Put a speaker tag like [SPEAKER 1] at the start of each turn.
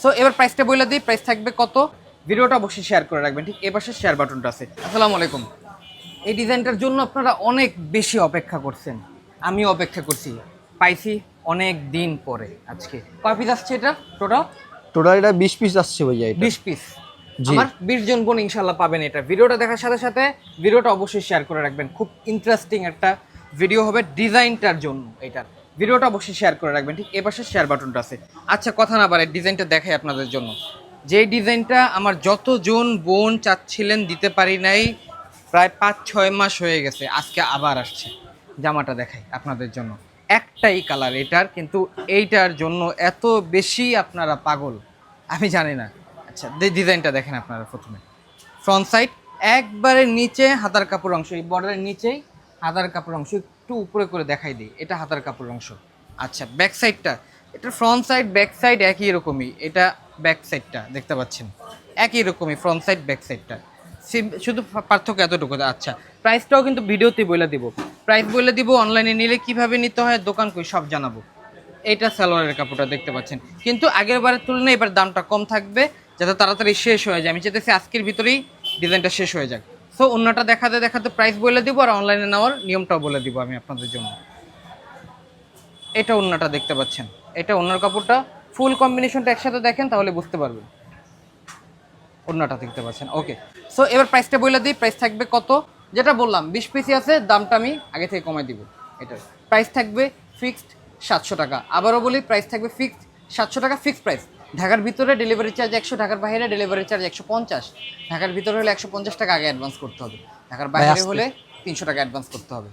[SPEAKER 1] So এবার প্রাইসটা বলে দিই। প্রাইস থাকবে কত? ভিডিওটা অবশ্যই শেয়ার করে রাখবেন। ঠিক এ পাশে শেয়ার বাটনটা আছে। আসসালামু আলাইকুম। এই ডিজাইনটার জন্য আপনারা অনেক বেশি অপেক্ষা করছেন। আমিও অপেক্ষা করছি। পাইছি অনেক দিন পরে আজকে। কয় পিস আসছে এটা? টোটাল
[SPEAKER 2] টোটাল এটা বিশ পিস আসছে ভাইয়া এটা।
[SPEAKER 1] বিশ পিস। আমার বিশ জন বোন ইনশাল্লাহ পাবেন এটা। ভিডিওটা দেখার সাথে সাথে ভিডিওটা অবশ্যই শেয়ার করে রাখবেন। খুব ইন্টারেস্টিং একটা ভিডিও হবে ডিজাইনটার জন্য এটার। ভিডিওটা অবশ্যই শেয়ার করে রাখবেন, ঠিক? এ পাশে শেয়ার বাটনটা আছে। আচ্ছা কথা না বাড়ে ডিজাইনটা দেখাই আপনাদের জন্য। যে ডিজাইনটা আমার যতজন বোন চাচ্ছিলেন দিতে পারি নাই, প্রায় পাঁচ, ছয় মাস হয়ে গেছে, আজকে আবার আসছে। জামাটা দেখাই আপনাদের জন্য। একটাই কালার এটার, কিন্তু এইটার জন্য এত বেশি আপনারা পাগল, আমি জানি না। আচ্ছা ডিজাইনটা দেখেন আপনারা প্রথমে। ফ্রন্ট সাইড একবারে নিচে হাতার কাপড় অংশ, এই বর্ডারের নিচেই হাতার কাপড় অংশ একটু উপরে করে দেখাই দিই। এটা হাতার কাপড় অংশ। আচ্ছা ব্যাক সাইডটা এটা ফ্রন্ট সাইড ব্যাক সাইড একই রকমই। এটা ব্যাক সাইডটা দেখতে পাচ্ছেন? একই রকমই ফ্রন্ট সাইড ব্যাক সাইডটা শুধু পার্থক্য এতটুকু। আচ্ছা প্রাইসটাও কিন্তু ভিডিওতে বলে দিব। প্রাইস বলে দিব অনলাইনে নিলে কীভাবে নিতে হয়, দোকান কই, সব জানাব। এটা সালোয়ারের কাপড়টা, দেখতে পাচ্ছেন? কিন্তু আগের বারের তুলনায় এবার দামটা কম থাকবে, যাতে তাড়াতাড়ি শেষ হয়ে যায়। আমি চাইতেছি আজকের ভিতরেই ডিজাইনটা শেষ হয়ে যাক। সো অন্যটা দেখাতে দেখাতে প্রাইস বলে দিব আর অনলাইনে নেওয়ার নিয়মটাও বলে দিব আমি আপনাদের জন্য। এটা অন্যটা দেখতে পাচ্ছেন। এটা অন্যর কাপড়টা। ফুল কম্বিনেশনটা একসাথে দেখেন তাহলে বুঝতে পারবেন। অন্যটা দেখতে পাচ্ছেন। ওকে সো এবার প্রাইসটা বলে দিই। প্রাইস থাকবে কত? যেটা বললাম, বিশ পিসি আছে, দামটা আমি আগে থেকে কমাই দিব। এটার প্রাইস থাকবে ফিক্সড সাতশো টাকা। আবারও বলি প্রাইস থাকবে ফিক্সড সাতশো টাকা ফিক্সড প্রাইস ঢাকার ভিতরে ডেলিভারি চার্জ একশো ঢাকার বাইরে ডেলিভারি চার্জ একশো পঞ্চাশ। ঢাকার ভিতরে হলে একশো পঞ্চাশ টাকা আগে অ্যাডভান্স করতে হবে। ঢাকার বাইরে হলে তিনশো টাকা অ্যাডভান্স করতে হবে।